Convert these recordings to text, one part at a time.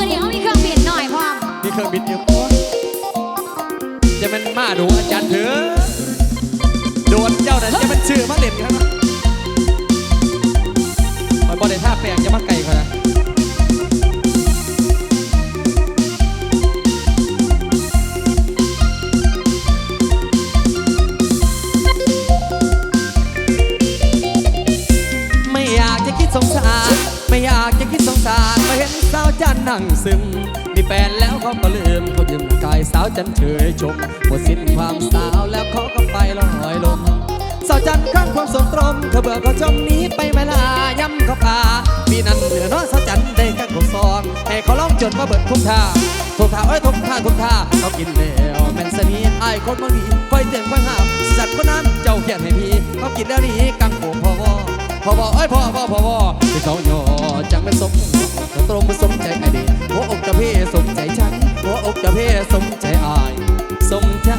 มื่อนี้เขามีเครื่องบินหน่อยพร้อมมีเครื่องบินอยู่จะมันมาดูอาจารย์เถอะโดนเจ้านั้นจะมันชื่อมาเด็ดนกันนะมันบ่ได้ท่าแปลงจะมาไก่ขนาด นั่งซึมมีแฟนแล้วเขาก็ลืมเขายืมกายสาวจันเฉยชมหมดสิ้นความสาวแล้วเขาก็ไปลอยลมสาวจันครั้งความสมตรมเขาเบื่อเขาจมหนี้ไปเวลาย้ำเขาพาปีนั้นเหลือน้อยสาวจันได้กันของซองให้เขาลองจดมาเบิดทุกท่าทุกท่าเอ้ยทุกท่าทุกท่าเขากินแล้วแม่นสนีไอ้คนมันดีคอยเตือนคอยห้ามสัตว์คนนั้นเจ้าเขียนให้พี่เขากินแล้วนี้กังโผพอ อพอบอเอ้ยพ่อพ่อพ่อพ่อที่เขาย่อจังไม่สมจะตรงไม่สมใจไอ้ดีหัวอกจะเพ่สมใจฉันหัวอกจะเพ่สมใจอาย สมใจ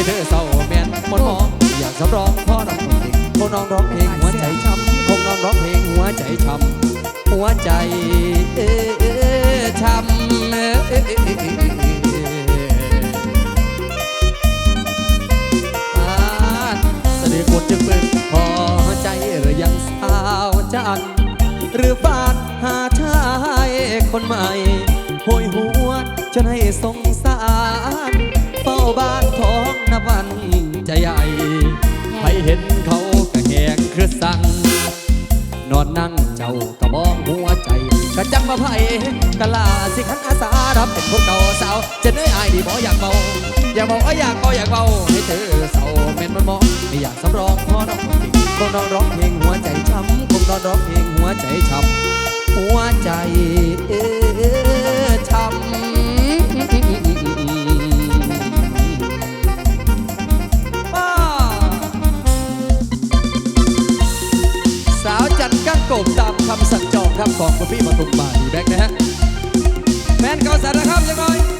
ให้เธอเศร้าแม่นมนหมองอยากสำรองพ่อน้องคนเด็กพ่อน้องร้องเพลงหัวใจช้ำคงน้องร้องเพลงหัวใจช้ำหัวใจเอ ท้องนวันใจใหญ่ไปเห็นเขาก็แหงคือสั่ง นอนนั่งเจ้ากระมองหัวใจ กระจังมาไผ่กะลาสิขันอาสารับเป็นคนเก่าสาว จะได้อายดีบ่อยากเบาอยากเบาเอ้ยอยากเบาอยากเบาให้เธอเศร้าเม่นมันมองไม่อยากสำรองพอน้องคนคงนอนร้องเพลงหัวใจช้ำคงนอนร้องเพลงหัวใจช้ำหัวใจเออช้ำ กบตามคำสั่งจองครับของคุณพี่มาตุมบาดีแบกนะฮะแมนเกาสารนะครับยังไง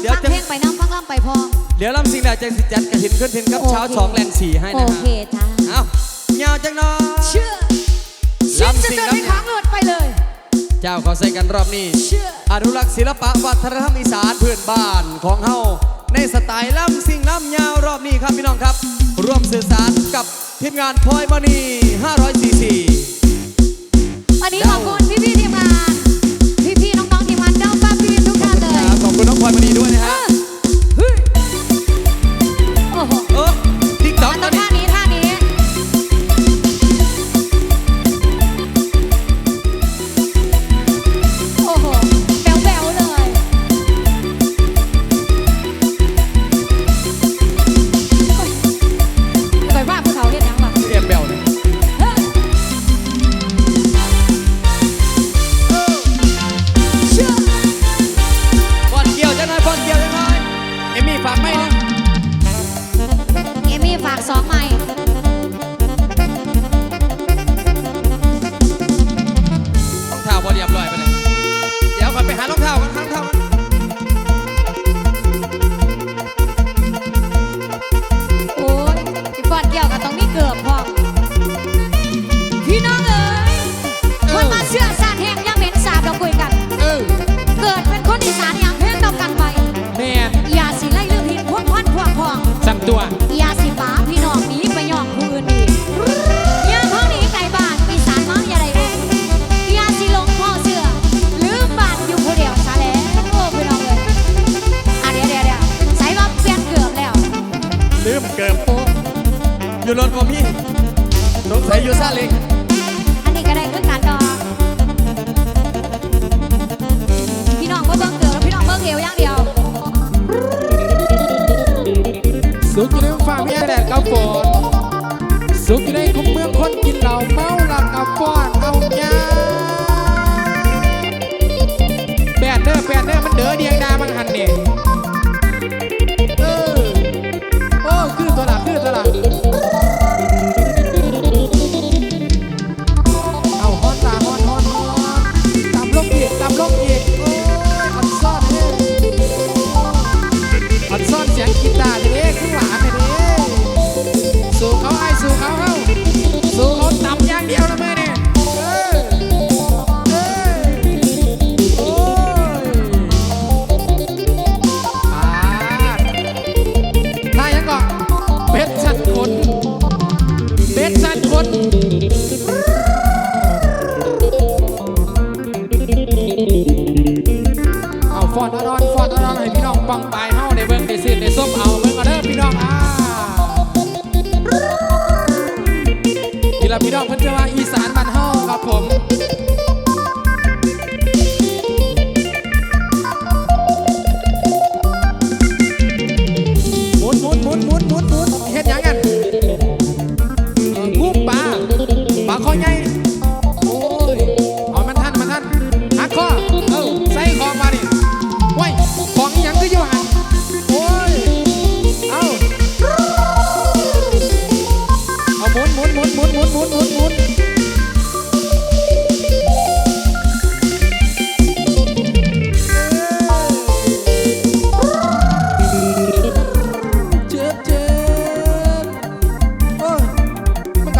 เดี๋ยวฟังจะ เพลงไปน้ำฟังล่ำไปพร้อมเดี๋ยวลำสิ่งใดจะสิจัดกระถินขึ้นทินกับโอเคเช้าสองแรงสี่ให้โอนะเคฮะจ้าเอาเงาจังหน่อย เชื่อชิมลำจะสิ่งเจอลำ ในขังหลุดไปเลย เจ้าขอใส่กันรอบนี้ เชื่ออนุรักษ์ศิลปะวัฒนธรรมอีสานพื้นบ้านของเฮาในสไตล์ล่ำสิ่งล่ำยาวรอบนี้ครับพี่น้องครับ ร่วมสื่อสารกับทีมงานพลอยมณี544วันนี้ขอบคุณพี่ๆทีมงาน So good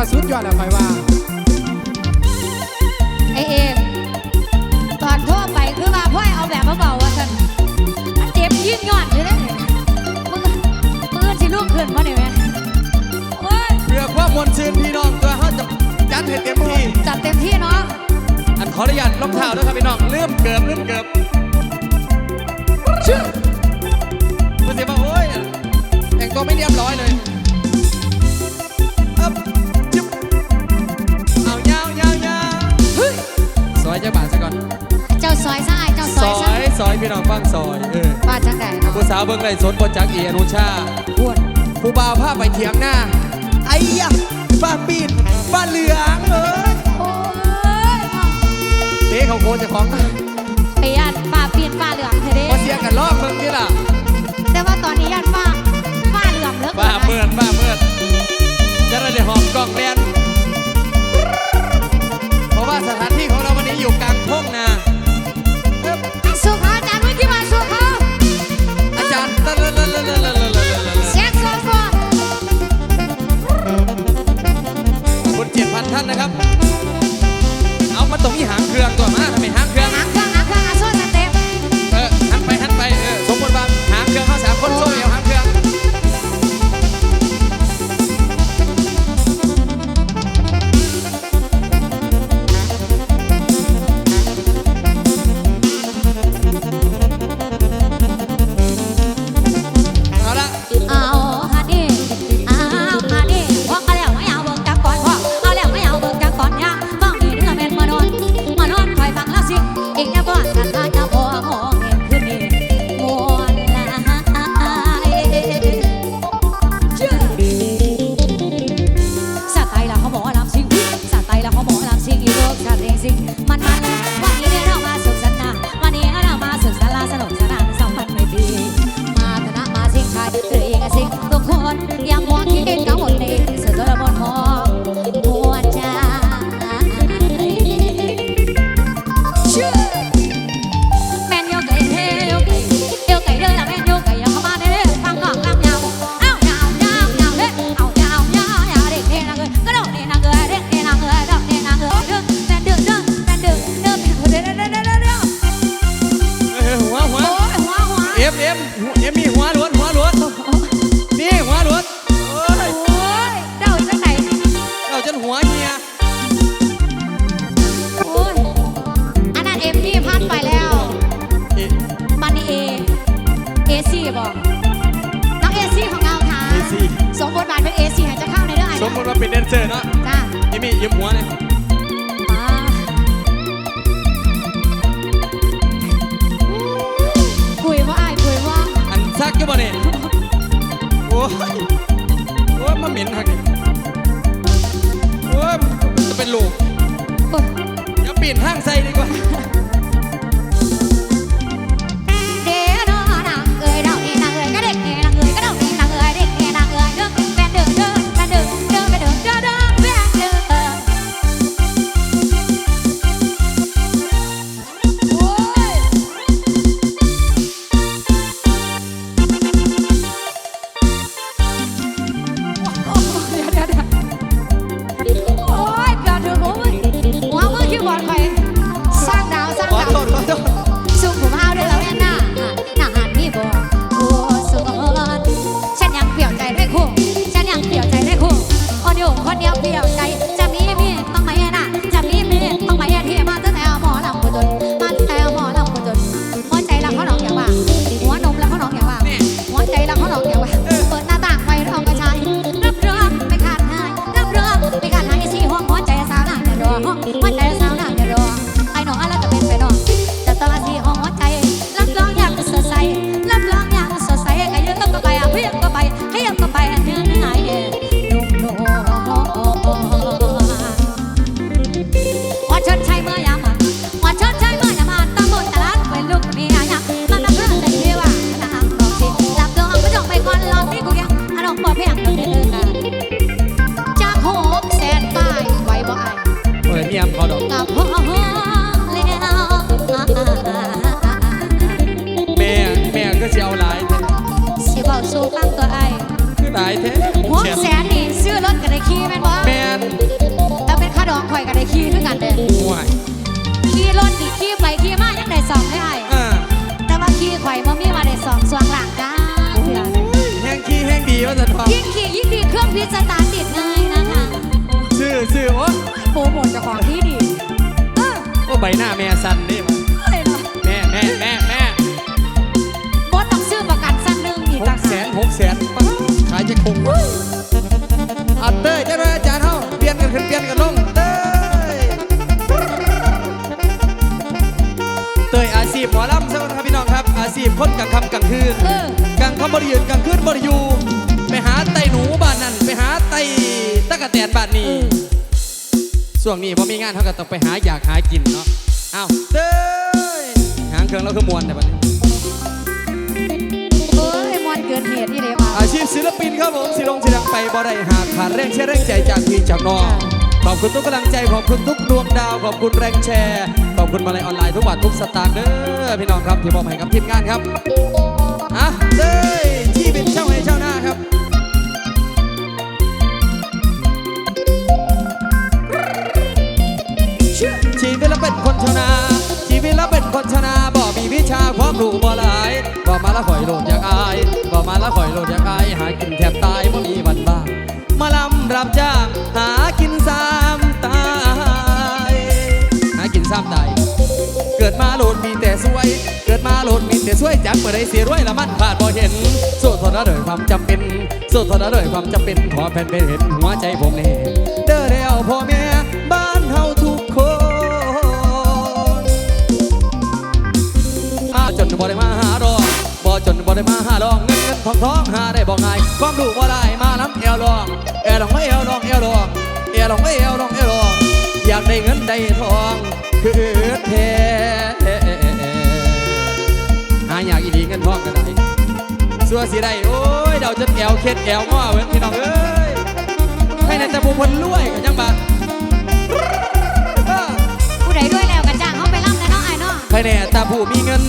ก็สุดยอดแล้วไปว่าไอเอมตอนโทั่วไปคือว่าพ่อยเอาแบบเบาๆว่าซั่นมันเจ็บยิ่งยอดอยู่เด้มึงมือสิลูกขึ้นบ่ได้แม่โอ้ยเพื่อความมวลซื่นพี่น้องตัวเขาจะจัดให้เต็มที่ จัดเต็มที่เนาะอันขออนุญาตรองเท้าด้วยครับพี่น้องลืมเกิบลืมเกิบชื่อมันสิว่าโอ้ยแต่งตัวไม่เรียบร้อยเลยอั อยจะบาทซะก่อนเจ้าซอยซ้ายเจ้าซซอยอซ้ายยซอยพี่น้องฟังซอยเออบ้านจังไดเนาะผู้สาวเบิ่งไรสนบนจักเอียนุชาพูดผู้บ่าวพาไปเถียงหน้าไอ้ยะบ้าปีนบ้าเหลืองเอ้ยโอ้ยเตะเขาโกนเจะของไปยันฟ้าเปลี่ยนฟ้าเหลืองเธอเด้พอเสียกันลอกเบิ่งนี่ล่ะแต่ว่าตอนนี้ยันฟ้าฟ้าเหลืองเลิกบ้าเมื่อนบ้าเมื่อนจะได้หอมกล่องแลนเพราะ ว่าสถานที่ของเราวันนี้อยู่กลางทุ่งนาสุขอาจารย์เมื่อวิทยาสุขอาจารย์เสียงโซฟอนคุณเจ็ดพันท่านนะครับ เอามาตรงนี้หางเครื่องก่อนมาทำไมหางเครื่อง อันซักก็บ่เนี่ยโอ้ยโอ้ยมาเหม็นหักนี่โอ้ยจะเป็นลูกโอ้ยอย่าปีนห้างใส่ดีกว่า คือกันเด้ห่วยขี่รถนี่ขี่ไปขี่มายังได้สองได้ไอ้อ่าแต่ว่าขี่ข่อยบ่มีมาได้สองส่วนหลังจ้าเถื่อแห้งขี้แห้งดีว่าจะทองยิ่งขี่ยิ่งดีเครื่องพิษสตาร์ทติดง่ายนะคะซื้อซื้อโอ้โปรโมทเจ้าของที่ดีเออโอ้ใบหน้าแม่สั่นนี่วะเอ้ยเนาะแม่แม่แม่แม่บ่ต้องซื้อประกันสั้นหนึงอีกหต่างกแสหากนหกแสนป๊าดขายจะคงวะอัดเต้ยเจ้าหน้าอาจารย์เฮาเปลี่ยนกันขึ้นเปลี่ยนกันลง องครับอาชีพคนกลางค่ำกลางคืนเออกลางค่ำบริยืนกลางคืนบริยูไปหาไตหนูบ้านนั่นไปหาไตตะกะแตนบ้านนี้ช่วงนี้พอมีงานเขาก็ต้องไปหาอยากหากินเนาะอ้าวเต้ยหางเครื่องแล้วคือมวนแต่บัดนี้เอ้ยมวนเกินเหตุนี่เลยมาอาชีพศิลปินครับผมสิลงสิดังไปบ่ได้หากขาดแรงแชร์แรงใจจากพี่จากน้องขอบคุณทุกกำลังใจขอบคุณทุก ดวงดาวขอบคุณแรงแชร์ขอบคุณมาลัยออนไลน์ทุกบาททุกสตางค์เด้อพี่น้องครับที่มอบให้กับทีมงานครับอะเด้ยที่เป็นเช่าให้เช่าหน้าครับชีวิตเราเป็นคนชนะชีวิตเราเป็นคนชนะบ่มีวิชาความรู้บ่หลายบ่มาละข่อยโลดอยากอายบ่มาละข่อยโลดอยากอาย ช่วยจักเมื่อใดเสียรวยละมันขาดบ่เห็น สู้ทนละเลยความจำเป็น สู้ทนละเลยความจำเป็น ขอแผ่นเป็นเห็นหัวใจผมนี่เด้อเดียวพ่อแม่บ้านเฮาทุกคนอาจนบ่ได้มาหารองบ่จนบ่ได้มาหาลองเงินเงินทองทองหาได้บ่ง่ายความรู้บ่ได้มาล้ำเอวลองเอวลองไม่เอวลองเอวลองเอวลองไม่เอวลองเอวลองอยากได้เงินได้ทองคือแท้ สสัวสีได้โอ้ยเดาจนแอวเคล็ดแอวง้อเว้ยพี่น้องเอ้ยให้ในแต่ผู้คนรวยกันยังบ่เออผู้ใดด้วยแล้วกระจ้างเขาไปล่ำแล้วเนาะไอ้เนาะคะแนนตาผู้มีเงิน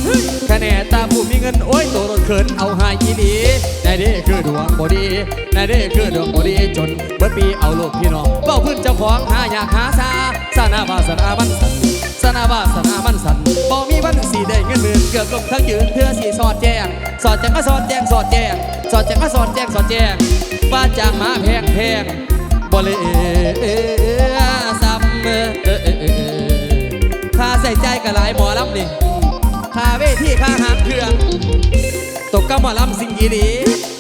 คะแนนตาผู้มีเงินโอ้ยตัวรถเขินเอาหายอีดีนายเด้คือดวงบดีนายเด้คือดวงบดีจนเบิดปีเอาลูกพี่น้องเบ้าพื้นเจ้าของหาอยากหาซาสนาบาสนามันสันสนาบาสนามันสันบ่มี วันสีได้เงินหมือนเกือบลงทั้งยืนเพื่อสีสอดแจ้ง สอดแจ้งมาสอดแจ้งสอดแจ้ง สอดแจ้งมาสอดแจ้งสอดแจ้งว่าจางมาแพงแพงบริเลยซ้ำเออเออเออเออค่าใส่ใจกับหลายหมอลำนี่ค่าเวทีค่าหางเครื่อง ตกกับหมอลำสิงอีดี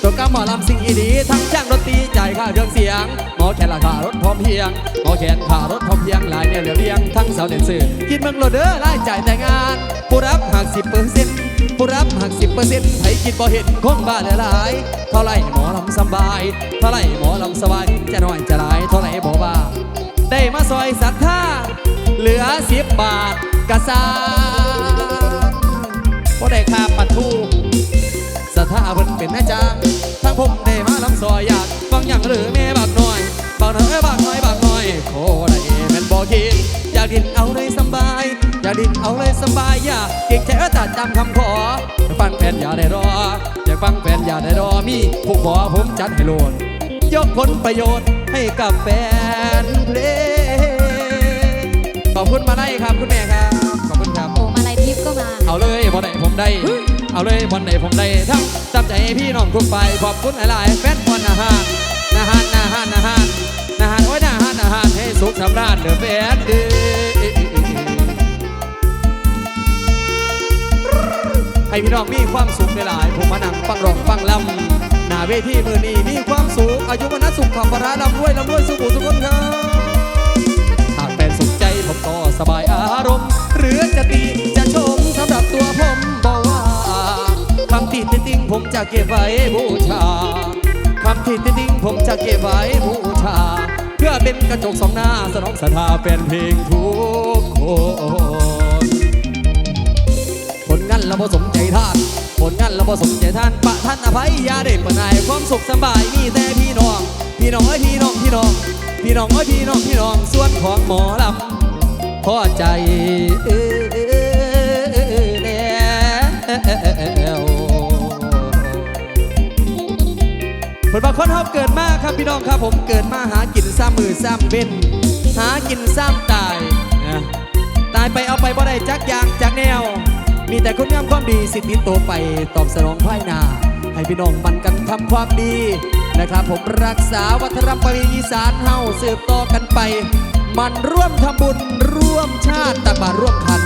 ตกกับหมอลำสิงอีดีทั้งจ้างดนตรีจ่ายค่าเครื่องเสียงหมอแคนราคารถพร้อมเพียงหมอแคนค่ารถพร้อมเพียงหลายเนี่ยเหลือเรียงทั้งสาวเด่นสื่อกินเมืองโลดเด้อรายจ่ายแต่งงานผู้รับหักสิบเปอร์เซ็นต์ผู้รับหักสิบเปอร์เซ็นต์ไผคิดบ่เห็นคงบ้าเหลือหลายเท่าไรหมอลำสบายเท่าไรหมอลำสบายจะน้อยจะหลายเท่าไรบอกว่าได้มาซอยศรัทธาเหลือสิบบาทกระซ่าบ่ได้ค่าปัดทู ศรัทธาเพิ่นเป็นแม่จ้างทั้งผมได้มาลำซอยอยากฟังอย่างหรือแม่บักหน่อยบักหน่อยเอ้ยบักหน่อยบักหน่อยโคได้แม่นบ่คิดอยากดินเอาเลยสำบาย อยากดินเอาเลยสำบายอย่าเก่งใจเออตัดจำคำขออยากฟังแฟนอย่าได้รออยากฟังแฟนอย่าได้รอมีผู้ขอผมจัดให้โลดยกผลประโยชน์ให้กับแฟนเพลงขอบคุณมาได้ครับคุณแม่ครับขอบคุณครับโอ้มาลายทิพย์ก็มา เอาเลยบอลไหนผมได้ เอาเลยบอลไหนผมได้ทั้งจับใจพี่น้องทุกไปขอบคุณหลายๆแฟนบอลอาหารอาหารอาหารอาหารอาหารโอ้ยอาหารอาหารให้สุขสำราญเด้อแฟนเด้อให้พี่น้องมีความสุขหลายๆผมมานั่งฟังร้องฟังลำหน้าเวทีมือนี้มีความสุขอายุวันสุขความพระลำด้วยลำด้วยสุขุสุขคนครับหากเป็นสุขใจผมก็สบายอารมณ์ หรือจะตีจะชมสำหรับตัวผมบอกว่า คำติดติ้งผมจะเก็บไว้บูชาคำติดติ้งผมจะเก็บไว้บูชา เพื่อเป็นกระจกสองหน้าสนองศรัทธาเป็นเพลงทุกคนผลงานเราผสมใจท่านผลงานเราผสมใจท่านปะท่านอภัยยาได้ปะนายความสุขสบายมีแต่พี่น้อง พี่น้องเอ้พี่น้องพี่น้องพี่น้องเอ้พี่น้องพี่น้องส่วนของหมอลำพอใจเออ ผลบางคนเขาเกิดมาครับพี่น้องครับผมเกิดมาหากินซ้ำมือซ้ำเบ็นหากินซ้ำตายนะตายไปเอาไปบ่ได้จักอย่างจากแนว มีแต่คุณงามความดีสิทธิโตวไปตอบสนองภายหนา ให้พี่น้องมันกันทำความดีนะครับผมรักษาวัฒนธรรมประเพณีอีสานเฮาสืบต่อกันไป มันร่วมทำบุญร่วมชาติตักบาตรร่วมขัน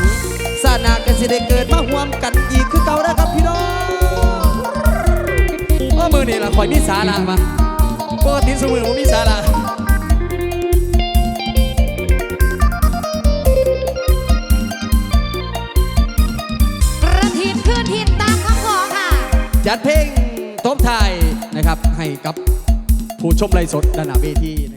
ศาสนากันสิได้เกิดมาห่วมกันอีกคือเก่าแล้วครับพี่น้องโอ้ มือนี่ละคอยมีสาระมาปกติสมือผมมีสาระกระถินคือทินตามคำขอค่ะ จัดเพลงทบไทายนะครับ ให้กับผู้ชมไลฟ์สดด้านหน้าเวทีนะครับ